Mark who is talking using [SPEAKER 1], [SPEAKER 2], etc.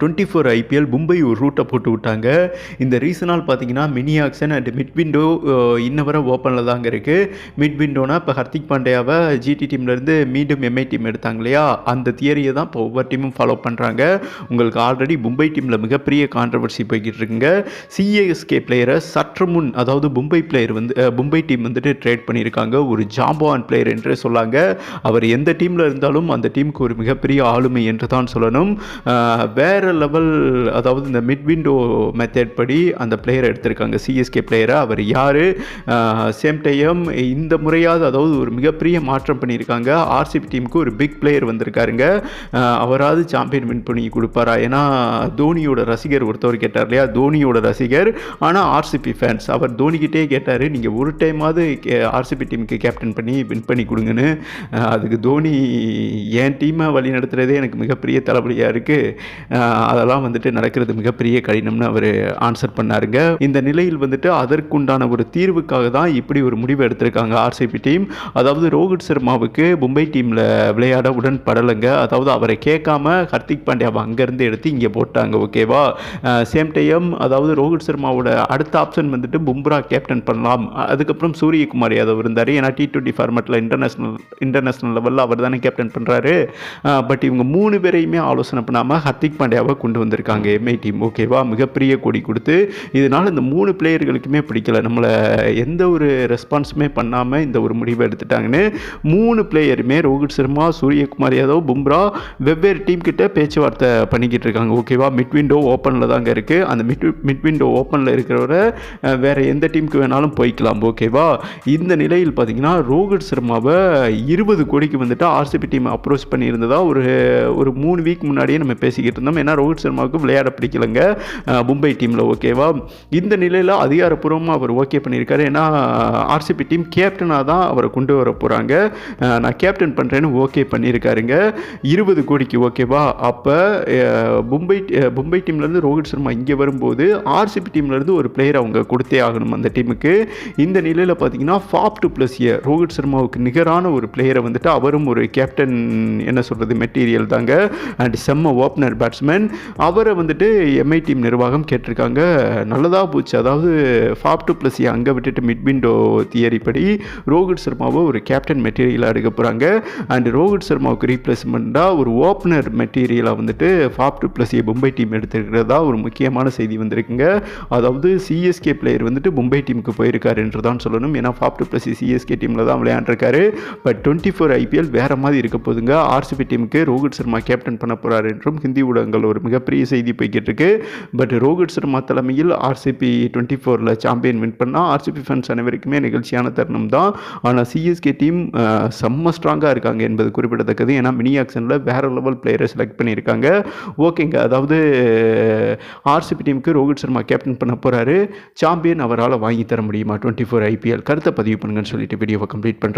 [SPEAKER 1] Twenty four IPL Mumbai ஒரு ரூட்டை போட்டு விட்டாங்க. இந்த ரீசனால் பார்த்தீங்கன்னா mini auction and mid window இன்னவரை ஓப்பனில் தாங்க இருக்குது மிட் விண்டோனா இப்போ ஹர்திக் பாண்டியாவை ஜிடி டீம்லேருந்து மீண்டும் எம்ஐ டீம் எடுத்தாங்க இல்லையா? அந்த தியரியை தான் இப்போ ஒவ்வொரு டீமும் ஃபாலோ பண்ணுறாங்க உங்களுக்கு ஆல்ரெடி மும்பை டீமில் மிகப்பெரிய கான்ட்ரவர்சி போய்கிட்டு இருக்குங்க. சிஏஎஸ்கே பிளேயரை சற்று முன் அதாவது மும்பை பிளேயர் வந்து மும்பை டீம் வந்துட்டு ட்ரேட் பண்ணியிருக்காங்க. ஒரு ஜாம்பான் பிளேயர் என்று சொல்லாங்க. அவர் எந்த டீமில் இருந்தாலும் அந்த டீமுக்கு ஒரு மிகப்பெரிய ஆளுமை என்று தான் சொல்லணும். வேறு வேற லெவல் அதாவது இந்த மிட் விண்டோ மெத்தட் படி அந்த பிளேயரை எடுத்திருக்காங்க. சிஎஸ்கே பிளேயரை அவர் யார்? சேம் டைம் இந்த முறையாவது அதாவது ஒரு மிகப்பெரிய மாற்றம் பண்ணியிருக்காங்க. ஆர்சிபி டீமுக்கு ஒரு பிக் பிளேயர் வந்திருக்காருங்க. அவராவது சாம்பியன் வின் பண்ணி கொடுப்பாரா? ஏன்னா தோனியோட ரசிகர் ஒருத்தவர் கேட்டார் இல்லையா? தோனியோட ரசிகர். ஆனால் ஆர்சிபி ஃபேன்ஸ் அவர் தோனிக்கிட்டே கேட்டார் நீங்கள் ஒரு டைமாவது ஆர்சிபி டீமுக்கு கேப்டன் பண்ணி வின் பண்ணி கொடுங்கன்னு. அதுக்கு தோனி என் டீமை வழி நடத்துகிறதே எனக்கு மிகப்பெரிய தலைவலியாக இருக்குது அதெல்லாம் வந்துட்டு நடக்கிறது மிகப்பெரிய கடினம்னு அவர் ஆன்சர் பண்ணாருங்க. இந்த நிலையில் வந்துட்டு அதற்குண்டான ஒரு தீர்வுக்காக தான் இப்படி ஒரு முடிவு எடுத்திருக்காங்க ஆர்சிபி டீம் அதாவது ரோஹித் சர்மாவுக்கு மும்பை டீமில் விளையாட உடன்படலைங்க. அதாவது அவரை கேட்காம ஹர்திக் பாண்டியாவை அங்கேருந்து எடுத்து இங்கே போட்டாங்க ஓகேவா சேம் டைம் அதாவது ரோஹித் சர்மாவோட அடுத்த ஆப்ஷன் வந்துட்டு பும்ரா கேப்டன் பண்ணலாம். அதுக்கப்புறம் சூரியகுமார் யாதவ் இருந்தார். ஏன்னா டி டுவெண்ட்டி ஃபார்மேட்டில் இன்டர்நேஷ்னல் இன்டர்நேஷ்னல் லெவலில் அவர் தானே கேப்டன் பண்ணுறாரு பட் இவங்க மூணு பேரையுமே ஆலோசனை பண்ணாமல் ஹர்திக் பாண்டியாவை கொண்டு வந்திருக்காங்க. எம்ஐ டீம் ஓகேவா? மிகப்பெரிய கொடி கொடுத்து இதனால் இந்த மூணு பிளேயர்களுக்குமே பிடிக்கல. நம்மளை எந்த ஒரு ரெஸ்பான்ஸுமே பண்ணாமல் இந்த ஒரு முடிவை எடுத்துட்டாங்கன்னு மூணு பிளேயருமே ரோஹித் சர்மா சூரியகுமார் யாதவ் பும்ரா வெவ்வேறு டீம் கிட்ட பேச்சுவார்த்தை பண்ணிக்கிட்டு இருக்காங்க. ஓகேவா? மிட் விண்டோ ஓப்பனில் தாங்க இருக்குது அந்த மிட் மிட் விண்டோ ஓப்பனில் இருக்கிறவரை வேறு எந்த டீமுக்கு வேணாலும் போய்க்கலாம். ஓகேவா? இந்த நிலையில் பார்த்தீங்கன்னா ரோஹித் சர்மாவை இருபது கோடிக்கு வந்துட்டு ஆர்சிபி டீம் அப்ரோச் பண்ணியிருந்ததா ஒரு ஒரு மூணு வீக் முன்னாடியே நம்ம பேசிக்கிட்டு இருந்தோம். ஏன்னா ரோஹித் சர்மாவுக்கு விளையாட பிடிக்கலங்க. மும்பை டீமில் ஓகேவா? இந்த நிலையில் அதிகாரப்பூர்வமாக அவர் ஓகே பண்ணியிருக்காரு. ஏன்னா ஆர்சிபி டீம் கேப்டனாக தான் அவரை கொண்டு வர போகிறாங்க நான் கேப்டன் பண்ணுறேன்னு ஓகே பண்ணியிருக்காருங்க. இருபது கோடிக்கு ஓகேவா? அப்போ மும்பை மும்பை டீம்லேருந்து ரோஹித் சர்மா இங்கே வரும்போது ஆர்சிபி டீம்லேருந்து ஒரு பிளேயர் அவங்க கொடுத்தே ஆகணும் அந்த டீமுக்கு இந்த நிலையில் பார்த்தீங்கன்னா ஃபாப் டு ப்ளஸ் இயர் ரோஹித் சர்மாவுக்கு நிகரான ஒரு பிளேயரை வந்துட்டு அவரும் ஒரு கேப்டன் என்ன சொல்கிறது மெட்டீரியல் தாங்க. அண்ட் செம்ம ஓப்பனர் பேட்ஸ்மேன் அவரை வந்துட்டு எம்ஐ டீம் நிர்வாகம் கேட்டிருக்காங்க. நல்லதாக போச்சு. அதாவது ஃபாப் டு ப்ளஸ் அங்கே விட்டுட்டு மிட் விண்டோ தியரி படி ரோஹித் சர்மாவை ஒரு கேப்டன் மெட்டீரியலாக எடுக்க போகிறாங்க அண்ட் ரோஹித் சர்மாவுக்கு ரீப்ளேஸ்மெண்ட்டாக ஒரு ஓப்பனர் மெட்டீரியலாக வந்துட்டு Faf du Plessis Mumbai team எடுத்துருக்கிறதா ஒரு முக்கியமான செய்தி வந்திருக்குங்க. அதாவது சிஎஸ்கே பிளேயர் வந்துட்டு மும்பை டீமுக்கு போயிருக்காரு என்று தான் சொல்லணும். ஏன்னா ஃபாப் டு ப்ளஸ் சிஎஸ்கே டீமில் தான் விளையாண்டுருக்காரு. பட் டுவெண்ட்டி ஃபோர் ஐபிஎல் வேறு மாதிரி இருக்க போதுங்க ஆர்சிபி டீமுக்கு ரோஹித் சர்மா கேப்டன் பண்ண போகிறார் என்றும் ஹிந்தி ஊடகங்கள் ஒரு மிகப்பெரிய செய்தி போய்கிட்டு இருக்கு பட் ரோஹித் சர்மா தலைமையில் ஆர்சிபி டுவெண்ட்டி ஃபோரில் சாம்பியன் வின் பண்ணால் ஆர்சிபி ஃபேன்ஸ் அனைவருக்குமே நிகழ்ச்சியான தருணம் தான். ஆனால் சிஎஸ்கே டீம் செம்ம ஸ்ட்ராங்காக இருக்காங்க என்பது குறிப்பிடத்தக்கது. ஏன்னா மினி ஆக்ஷனில் வேறு லெவல் பிளேயரை செலக்ட் பண்ணியிருக்காங்க. ஓகேங்க அதாவது ஆர்சிபி டீமுக்கு ரோஹித் சர்மா கேப்டன் பண்ண போகிறாரு சாம்பியன் அவரால் வாங்கி தர முடியுமா? டுவெண்ட்டி ஃபோர் ஐபிஎல் கருத்தை பதிவு பண்ணுங்கன்னு சொல்லிட்டு வீடியோவை கம்ப்ளீட் பண்ணுறேன்